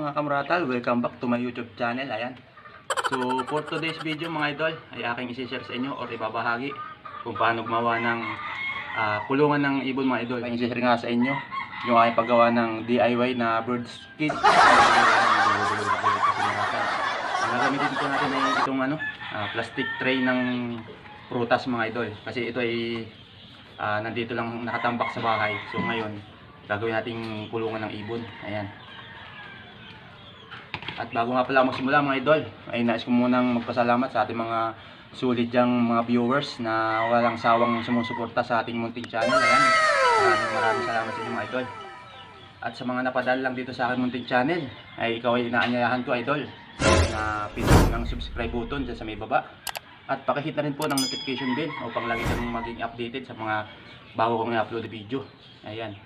Mga kamratal? Welcome back to my YouTube channel. Ayan. So for today's video mga idol, ay aking isi-share sa inyo or ibabahagi kung paano gumawa ng ah, kulungan ng ibon mga idol. Ay isi-share nga sa inyo yung aking paggawa ng DIY na bird's kit. Ang gagamitin ko natin ay itong ano, ah, plastic tray ng prutas mga idol. Kasi ito ay ah, nandito lang nakatambak sa bahay. So ngayon, gagawin nating kulungan ng ibon. Ayan. At bago nga pala magsimula mga idol, ay nais ko munang magpasalamat sa ating mga sulit diyang mga viewers na walang sawang sumusuporta sa ating munting channel. Ayan. Maraming maraming salamat sa inyo mga idol. At sa mga napadal lang dito sa aking munting channel, ay ikaw ay inaanyayahan ko idol na pindutin ang subscribe button dyan sa may baba. At pakihit na rin po ng notification bell upang lagi kang maging updated sa mga bago kong i-upload video. Ayan.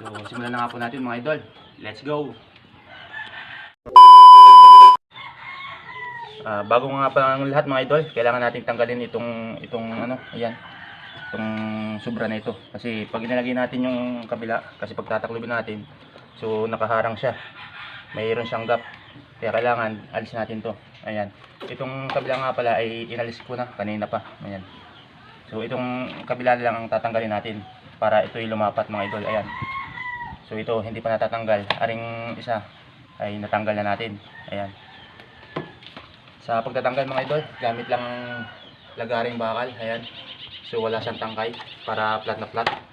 So, simulan na nga po natin mga idol. Let's go! Ah, bago nga pa ang lahat mga idol, kailangan nating tanggalin itong itong ano, ayan. Itong sobra na ito kasi pag inilagay natin yung kabila kasi pag tataklobin natin, so nakaharang siya. Mayroon siyang gap. Kaya kailangan alisin natin 'to. Ayan. Itong kabila nga pala ay inalis ko na kanina pa. Ayan. So itong kabila lang ang tatanggalin natin para ito'y lumapat mga idol. Ayan. So ito hindi pa natatanggal. Aring isa ay natanggal na natin. Ayan. Sa pagtatanggal mga idol, gamit lang ang lagaring bakal. Ayan. So wala siyang tangkay para flat na flat.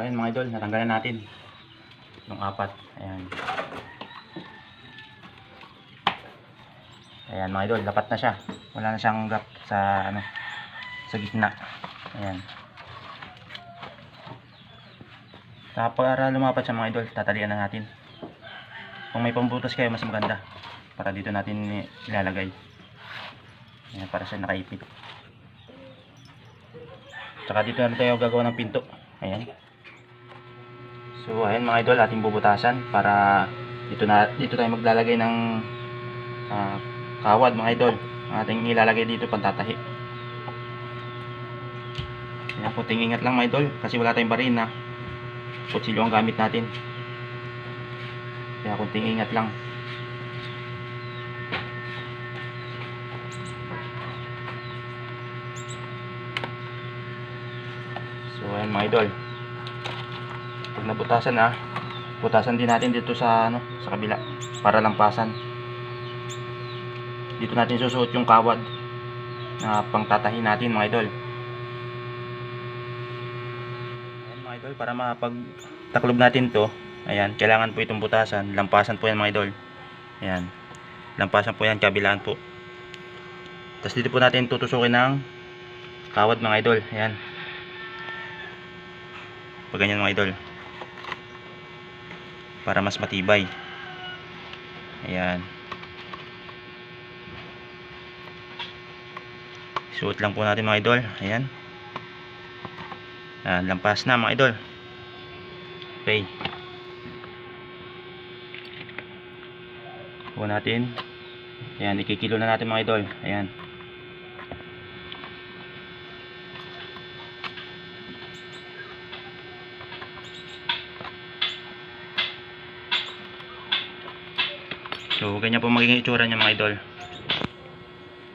So ayan mga idol, natanggalan natin. Yung apat. Ayan. Ayan mga idol, dapat na siya. Wala na siyang gap sa ano sa gitna. Ayan. Tapos para lumapat siya mga idol, tatalian na natin. Kung may pambutas kayo, mas maganda. Para dito natin ilalagay. Ayan, para siya nakaipit. Tsaka dito na tayo gagawa ng pinto. Ayan. So ayan mga idol, ating bubutasan para dito na dito tayo maglalagay ng ah, kawad mga idol. Ating ilalagay dito pantatahi. Kaya puting ingat lang mga idol kasi wala tayong barina. Kutsilyo ang gamit natin. Kaya kunting ingat lang. So ayan mga idol. Pag nabutasan na, butasan din natin dito sa ano, sa kabila para lampasan. Dito natin susuot yung kawad na pangtatahi natin mga idol. Ayan mga idol, para mapag taklob natin to, ayan, kailangan po itong butasan. Lampasan po yan mga idol. Ayan. Lampasan po yan, kabilaan po. Tapos dito po natin tutusukin ng kawad mga idol. Ayan. Pag ganyan mga idol. Para mas matibay. Ayan. Suot lang po natin mga idol. Ayan. Yan, lampas na mga idol. Okay. Kuha natin. Ayan, ikikilo na natin mga idol. Ayan. So, ganyan po magiging itsura niya mga idol.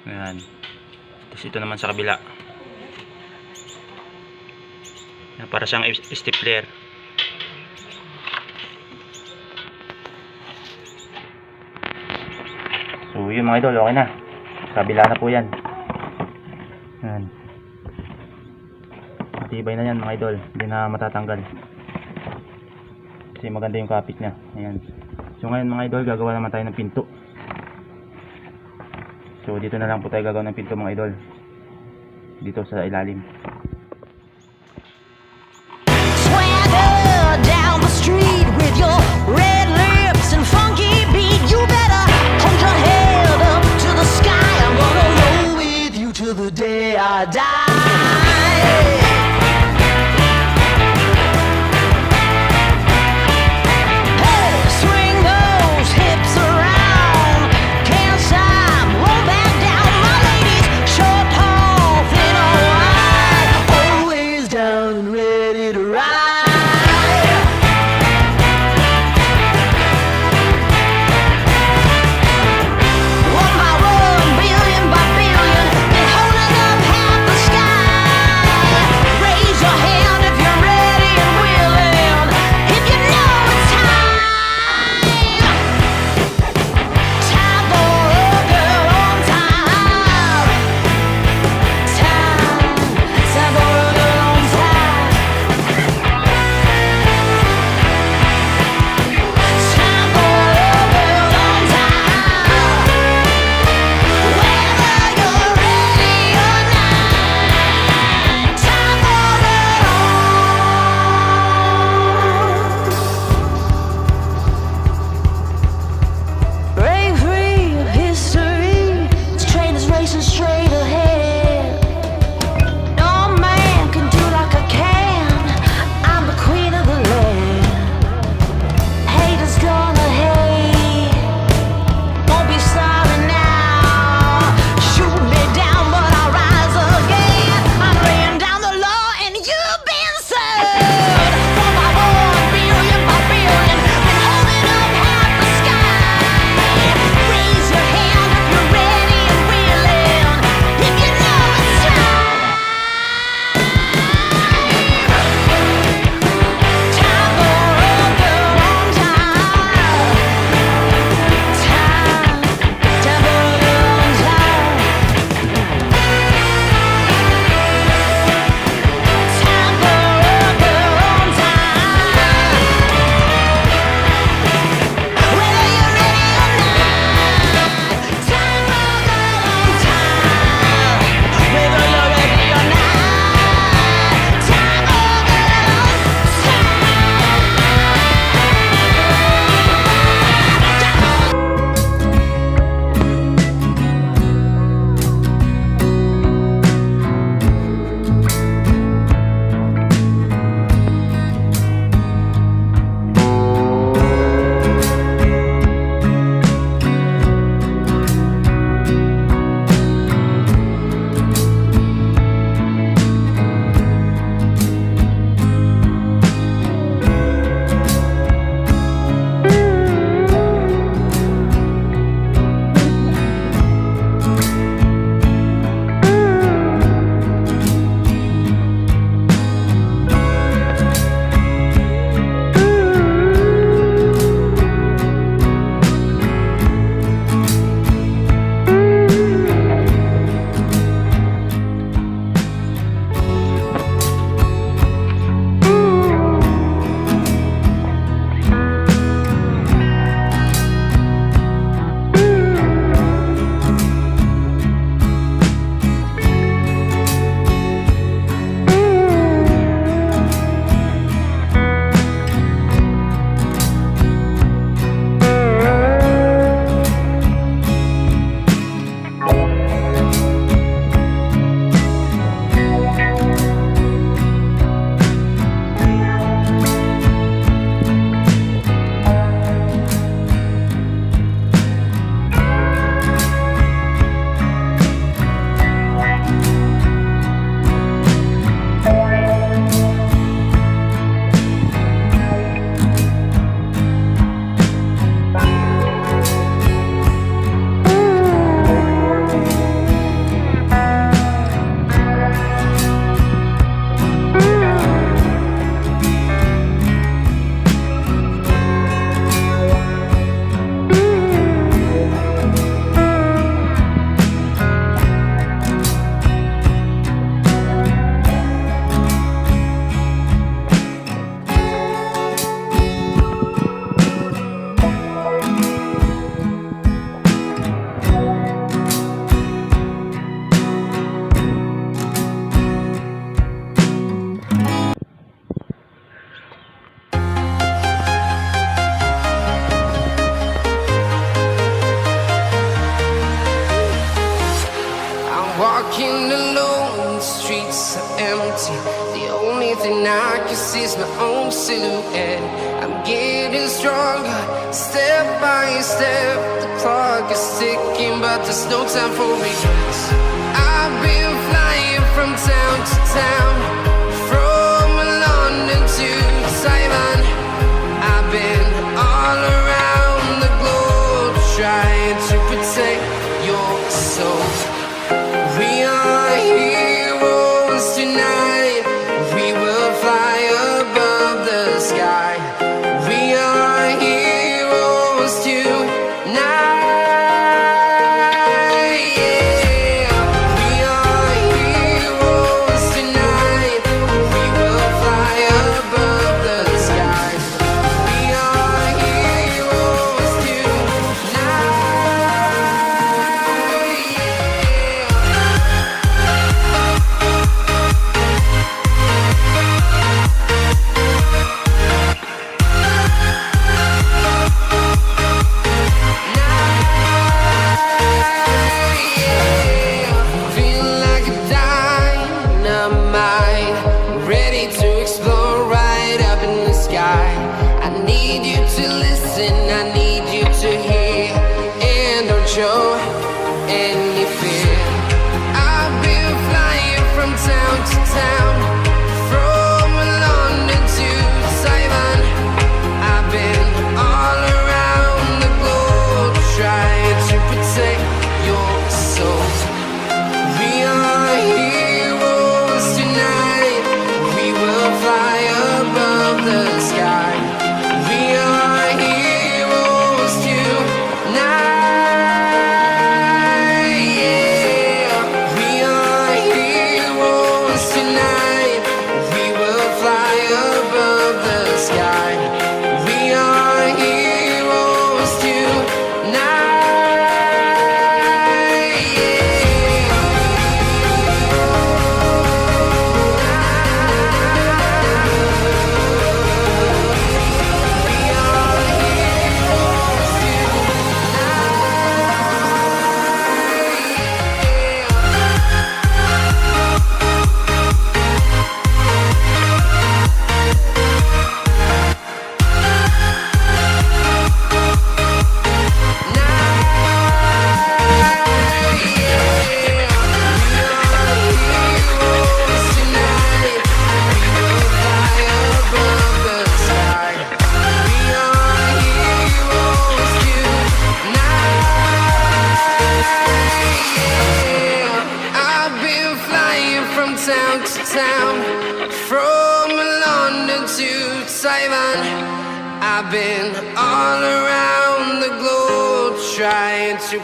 Ayan. Tapos ito naman sa kabila. Yan, para siyang stapler. So, yun mga idol, okay na. Kabila na po yan. Yan. Matibay na yan mga idol. Hindi na matatanggal. Kasi maganda yung kapit niya. Ayan. So ngayon mga idol, gagawa naman tayo ng pinto. So dito na lang po tayo gagawa ng pinto mga idol. Dito sa ilalim. Swagger time for me.